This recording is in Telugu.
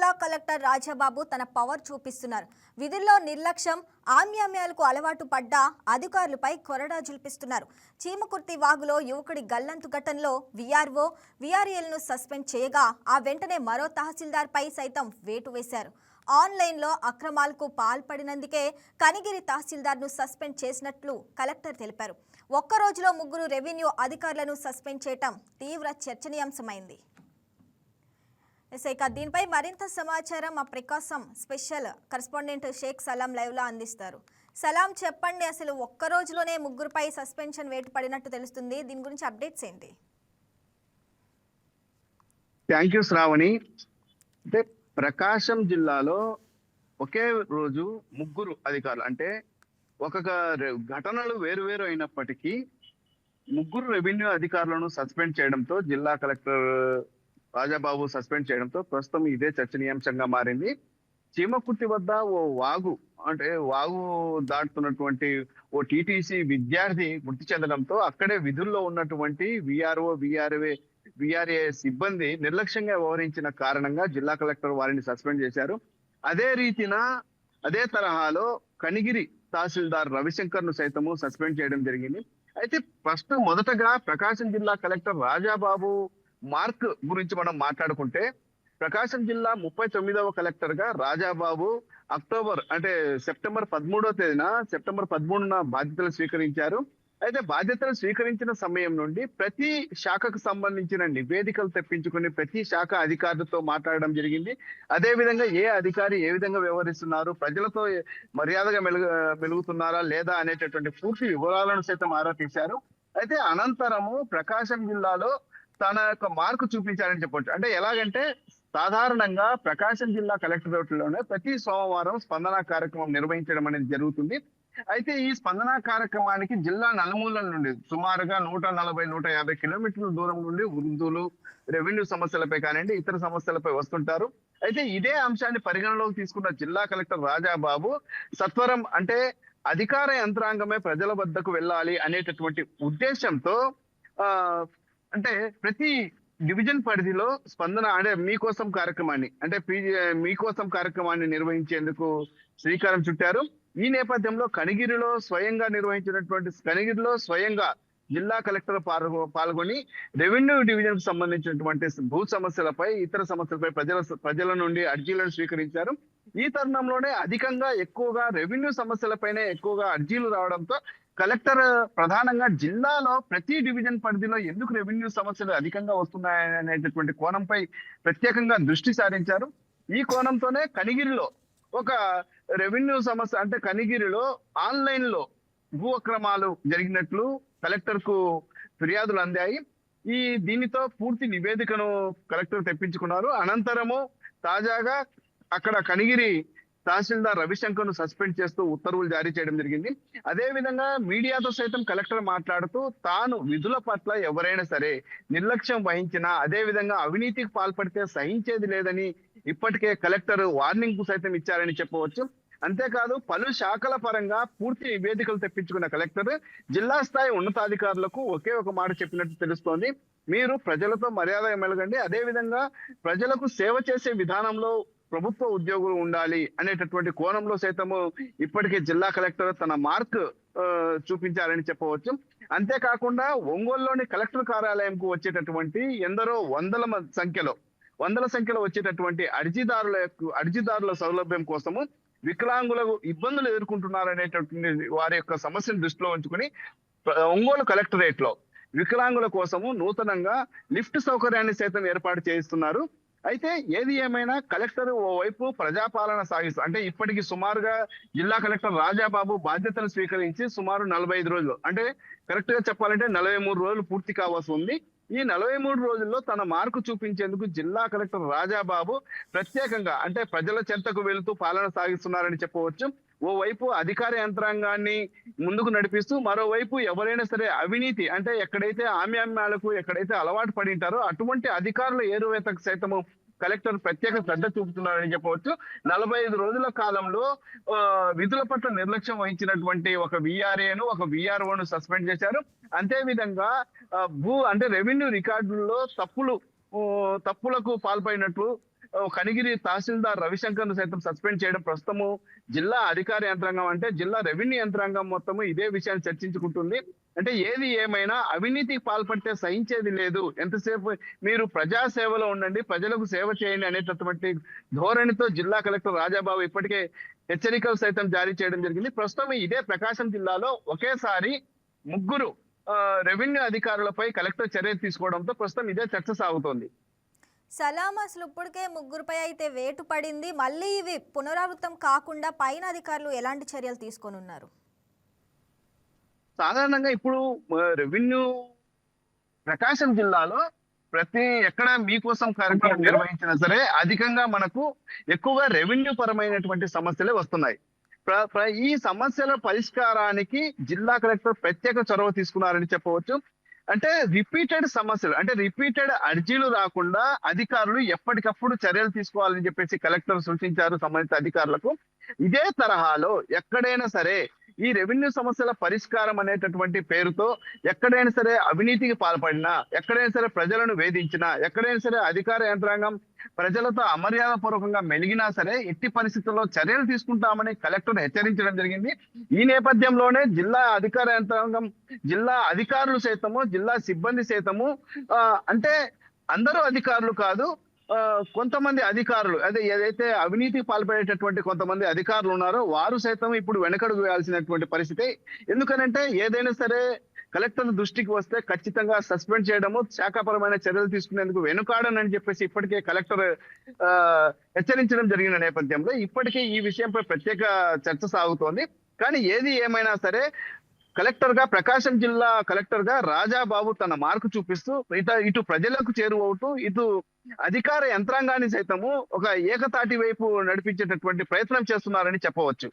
జిల్లా కలెక్టర్ రాజాబాబు తన పవర్ చూపిస్తున్నారు. విధుల్లో నిర్లక్ష్యం ఆమ్యామ్యాలకు అలవాటు పడ్డ అధికారులపై కొరడా జుల్పిస్తున్నారు చీమకుర్తి వాగులో యువకుడి గల్లంతు ఘటనలో వీఆర్ఓ విఆర్ఏలను సస్పెండ్ చేయగా ఆ వెంటనే మరో తహసీల్దార్పై సైతం వేటు వేశారు. ఆన్లైన్లో అక్రమాలకు పాల్పడినందుకే కనిగిరి తహసీల్దార్ను సస్పెండ్ చేసినట్లు కలెక్టర్ తెలిపారు. ఒక్క రోజులో ముగ్గురు రెవెన్యూ అధికారులను సస్పెండ్ చేయటం తీవ్ర చర్చనీయాంశమైంది. ఇక దీనిపై మరింత సమాచారం మా ప్రకాశం స్పెషల్ కరస్పాండెంట్ షేక్ సలాం లైవ్లో అందిస్తారు. సలాం చెప్పండి అసలు ఒక్క రోజులోనే ముగ్గురుపై సస్పెన్షన్ వేటు పడినట్టు తెలుస్తుంది. దీని గురించి అప్డేట్స్ ఏంటి? Thank you Sravani. అంటే ప్రకాశం జిల్లాలో ఒకే రోజు ముగ్గురు అధికారులు అంటే ఒక ఘటనలు వేరు వేరు అయినప్పటికీ ముగ్గురు రెవెన్యూ అధికారులను సస్పెండ్ చేయడంతో జిల్లా కలెక్టర్ రాజాబాబు సస్పెండ్ చేయడంతో ప్రస్తుతం ఇదే చర్చనీయాంశంగా మారింది. చీమకుర్తి వద్ద ఓ వాగు అంటే వాగు దాటుతున్నటువంటి ఓ టీటీసీ విద్యార్థి మృతి చెందడంతో అక్కడే విధుల్లో ఉన్నటువంటి విఆర్ఓ విఆర్ఏ విఆర్ఏ సిబ్బంది నిర్లక్ష్యంగా వ్యవహరించిన కారణంగా జిల్లా కలెక్టర్ వారిని సస్పెండ్ చేశారు. అదే రీతిన అదే తరహాలో కనిగిరి తహసీల్దార్ రవిశంకర్ను సైతము సస్పెండ్ చేయడం జరిగింది. అయితే ఫస్ట్ మొదటగా ప్రకాశం జిల్లా కలెక్టర్ రాజాబాబు మార్క్ గురించి మనం మాట్లాడుకుంటే ప్రకాశం జిల్లా ముప్పై తొమ్మిదవ కలెక్టర్గా రాజాబాబు అక్టోబర్ అంటే సెప్టెంబర్ పదమూడవ తేదీన సెప్టెంబర్ పదమూడున బాధ్యతలు స్వీకరించారు. అయితే బాధ్యతలు స్వీకరించిన సమయం నుండి ప్రతి శాఖకు సంబంధించిన నివేదికలు తెప్పించుకుని ప్రతి శాఖ అధికారులతో మాట్లాడడం జరిగింది. అదే విధంగా ఏ అధికారి ఏ విధంగా వ్యవహరిస్తున్నారు ప్రజలతో మర్యాదగా మెలుగు మెలుగుతున్నారా లేదా అనేటటువంటి పూర్తి వివరాలను సైతం ఆరా తీశారు. అయితే అనంతరము ప్రకాశం జిల్లాలో తన యొక్క మార్కు చూపించారని చెప్పొచ్చు. అంటే ఎలాగంటే సాధారణంగా ప్రకాశం జిల్లా కలెక్టరేట్లోనే ప్రతి సోమవారం స్పందన కార్యక్రమం నిర్వహించడం అనేది జరుగుతుంది. అయితే ఈ స్పందన కార్యక్రమానికి జిల్లా నలుమూలల నుండి సుమారుగా నూట నలభై నూట యాభై కిలోమీటర్ల దూరం నుండి వృద్ధులు రెవెన్యూ సమస్యలపై కానివ్వండి ఇతర సమస్యలపై వస్తుంటారు. అయితే ఇదే అంశాన్ని పరిగణలోకి తీసుకున్న జిల్లా కలెక్టర్ రాజాబాబు సత్వరం అంటే అధికార యంత్రాంగమే ప్రజల వద్దకు వెళ్ళాలి అనేటటువంటి ఉద్దేశంతో ఆ అంటే ప్రతి డివిజన్ పరిధిలో స్పందన అంటే మీకోసం కార్యక్రమాన్ని అంటే మీకోసం కార్యక్రమాన్ని నిర్వహించేందుకు శ్రీకారం చుట్టారు. ఈ నేపథ్యంలో కనిగిరిలో స్వయంగా నిర్వహించినటువంటి కనిగిరిలో స్వయంగా జిల్లా కలెక్టర్ పాల్గొ- పాల్గొని రెవెన్యూ డివిజన్కు సంబంధించినటువంటి భూ సమస్యలపై ఇతర సమస్యలపై ప్రజల ప్రజల నుండి అర్జీలను స్వీకరించారు. ఈ తరుణంలోనే అధికంగా ఎక్కువగా రెవెన్యూ సమస్యలపైనే ఎక్కువగా అర్జీలు రావడంతో కలెక్టర్ ప్రధానంగా జిల్లాలో ప్రతి డివిజన్ పరిధిలో ఎందుకు రెవెన్యూ సమస్యలు అధికంగా వస్తున్నాయనేటటువంటి కోణంపై ప్రత్యేకంగా దృష్టి సారించారు. ఈ కోణంతోనే కనిగిరిలో ఒక రెవెన్యూ సమస్య అంటే కనిగిరిలో ఆన్లైన్లో భూ అక్రమాలు జరిగినట్లు కలెక్టర్కు ఫిర్యాదులు అందాయి. ఈ దీనితో పూర్తి నివేదికను కలెక్టర్ తెప్పించుకున్నారు. అనంతరము తాజాగా అక్కడ కనిగిరి తహసీల్దార్ రవిశంకర్ను సస్పెండ్ చేస్తూ ఉత్తర్వులు జారీ చేయడం జరిగింది. అదే విధంగా మీడియాతో సైతం కలెక్టర్ మాట్లాడుతూ తాను విధుల పట్ల ఎవరైనా సరే నిర్లక్ష్యం వహించినా అదే విధంగా అవినీతికి పాల్పడితే సహించేది లేదని ఇప్పటికే కలెక్టర్ వార్నింగ్కు సైతం ఇచ్చారని చెప్పవచ్చు. అంతేకాదు పలు శాఖల పరంగా పూర్తి నివేదికలు తెప్పించుకున్న కలెక్టర్ జిల్లా స్థాయి ఉన్నతాధికారులకు ఒకే ఒక మాట చెప్పినట్టు తెలుస్తోంది. మీరు ప్రజలతో మర్యాద మెలగండి. అదే విధంగా ప్రజలకు సేవ చేసే విధానంలో ప్రభుత్వ ఉద్యోగులు ఉండాలి అనేటటువంటి కోణంలో సైతము ఇప్పటికే జిల్లా కలెక్టర్ తన మార్క్ చూపించారని చెప్పవచ్చు. అంతేకాకుండా ఒంగోలులోని కలెక్టర్ కార్యాలయంకు వచ్చేటటువంటి ఎందరో వందల సంఖ్యలో వందల సంఖ్యలో వచ్చేటటువంటి అర్జీదారుల యొక్క అర్జీదారుల సౌలభ్యం కోసము వికలాంగులకు ఇబ్బందులు ఎదుర్కొంటున్నారనేటటువంటి వారి యొక్క సమస్యను దృష్టిలో ఉంచుకుని ఒంగోలు కలెక్టరేట్లో వికలాంగుల కోసము నూతనంగా లిఫ్ట్ సౌకర్యాన్ని సైతం ఏర్పాటు చేయిస్తున్నారు. అయితే ఏది ఏమైనా కలెక్టర్ ఓవైపు ప్రజాపాలన సాగిస్తూ అంటే ఇప్పటికి సుమారుగా జిల్లా కలెక్టర్ రాజాబాబు బాధ్యతలు స్వీకరించి సుమారు నలభై ఐదు రోజులు అంటే కరెక్ట్గా చెప్పాలంటే నలభై మూడు రోజులు పూర్తి కావాల్సి ఉంది. ఈ నలభై మూడు రోజుల్లో తన మార్కు చూపించేందుకు జిల్లా కలెక్టర్ రాజాబాబు ప్రత్యేకంగా అంటే ప్రజల చెంతకు వెళుతూ పాలన సాగిస్తున్నారని చెప్పవచ్చు. ఓవైపు అధికార యంత్రాంగాన్ని ముందుకు నడిపిస్తూ మరోవైపు ఎవరైనా సరే అవినీతి అంటే ఎక్కడైతే ఆమ్యామ్యాలకు ఎక్కడైతే అలవాటు పడి ఉంటారో అటువంటి అధికారుల ఏరువేతకు సైతము కలెక్టర్ ప్రత్యేక శ్రద్ధ చూపుతున్నారని చెప్పవచ్చు. నలభై ఐదు రోజుల కాలంలో ఆ, విధుల పట్ల నిర్లక్ష్యం వహించినటువంటి ఒక విఆర్ఏను ఒక విఆర్ఓను సస్పెండ్ చేశారు. అంతే విధంగా భూ అంటే రెవెన్యూ రికార్డుల్లో తప్పులు తప్పులకు పాల్పడినట్లు కనిగిరి తహసీల్దార్ రవిశంకర్ను సైతం సస్పెండ్ చేయడం ప్రస్తుతము. జిల్లా అధికార యంత్రాంగం అంటే జిల్లా రెవెన్యూ యంత్రాంగం మొత్తము ఇదే విషయాన్ని చర్చించుకుంటుంది. అంటే ఏది ఏమైనా అవినీతికి పాల్పడితే సహించేది లేదు. ఎంతసేపు మీరు ప్రజా సేవలో ఉండండి ప్రజలకు సేవ చేయండి అనేటటువంటి ధోరణితో జిల్లా కలెక్టర్ రాజాబాబు ఇప్పటికే హెచ్చరికలు సైతం జారీ చేయడం జరిగింది. ప్రస్తుతం ఇదే ప్రకాశం జిల్లాలో ఒకేసారి ముగ్గురు రెవెన్యూ అధికారులపై కలెక్టర్ చర్య తీసుకోవడంతో ప్రస్తుతం ఇదే చర్చ సాగుతోంది. సలాం అసలు ఇప్పటికే ముగ్గురుపై అయితే వేటు పడింది. మళ్ళీ ఇవి పునరావృతం కాకుండా పైన అధికారులు ఎలాంటి చర్యలు తీసుకొని ఉన్నారు సాధారణంగా ఇప్పుడు రెవెన్యూ ప్రకాశం జిల్లాలో ప్రతి ఎక్కడ మీకోసం కార్యక్రమం నిర్వహించినా సరే అధికంగా మనకు ఎక్కువగా రెవెన్యూ పరమైనటువంటి సమస్యలే వస్తున్నాయి. ఈ సమస్యల పరిష్కారానికి జిల్లా కలెక్టర్ ప్రత్యేక చొరవ తీసుకున్నారని చెప్పవచ్చు. అంటే రిపీటెడ్ సమస్యలు అంటే రిపీటెడ్ అర్జీలు రాకుండా అధికారులు ఎప్పటికప్పుడు చర్యలు తీసుకోవాలని చెప్పేసి కలెక్టర్ సూచించారు సంబంధిత అధికారులకు. ఇదే తరహాలో ఎక్కడైనా సరే ఈ రెవెన్యూ సమస్యల పరిష్కారం అనేటటువంటి పేరుతో ఎక్కడైనా సరే అవినీతికి పాల్పడినా ఎక్కడైనా సరే ప్రజలను వేధించినా ఎక్కడైనా సరే అధికార యంత్రాంగం ప్రజలతో అమర్యాద పూర్వకంగా మెలిగినా సరే ఎట్టి పరిస్థితుల్లో చర్యలు తీసుకుంటామని కలెక్టర్ హెచ్చరించడం జరిగింది. ఈ నేపథ్యంలోనే జిల్లా అధికార యంత్రాంగం జిల్లా అధికారులు సైతము జిల్లా సిబ్బంది సైతము ఆ, అంటే అందరూ అధికారులు కాదు కొంతమంది అధికారులు అదే ఏదైతే అవినీతికి పాల్పడేటటువంటి కొంతమంది అధికారులు ఉన్నారో వారు సైతం ఇప్పుడు వెనకడుగు వేయాల్సినటువంటి పరిస్థితి. ఎందుకనంటే ఏదైనా సరే కలెక్టర్ దృష్టికి వస్తే ఖచ్చితంగా సస్పెండ్ చేయడము శాఖాపరమైన చర్యలు తీసుకునేందుకు వెనుకాడనని చెప్పేసి ఇప్పటికే కలెక్టర్ ఆ, హెచ్చరించడం జరిగిన నేపథ్యంలో ఇప్పటికే ఈ విషయంపై ప్రత్యేక చర్చ సాగుతోంది. కానీ ఏది ఏమైనా సరే కలెక్టర్గా ప్రకాశం జిల్లా కలెక్టర్గా రాజాబాబు తన మార్కు చూపిస్తూ ఇట ఇటు ప్రజలకు చేరువవుతూ ఇటు అధికార యంత్రాంగాన్ని సైతము ఒక ఏకతాటి వైపు నడిపించేటటువంటి ప్రయత్నం చేస్తున్నారని చెప్పవచ్చు.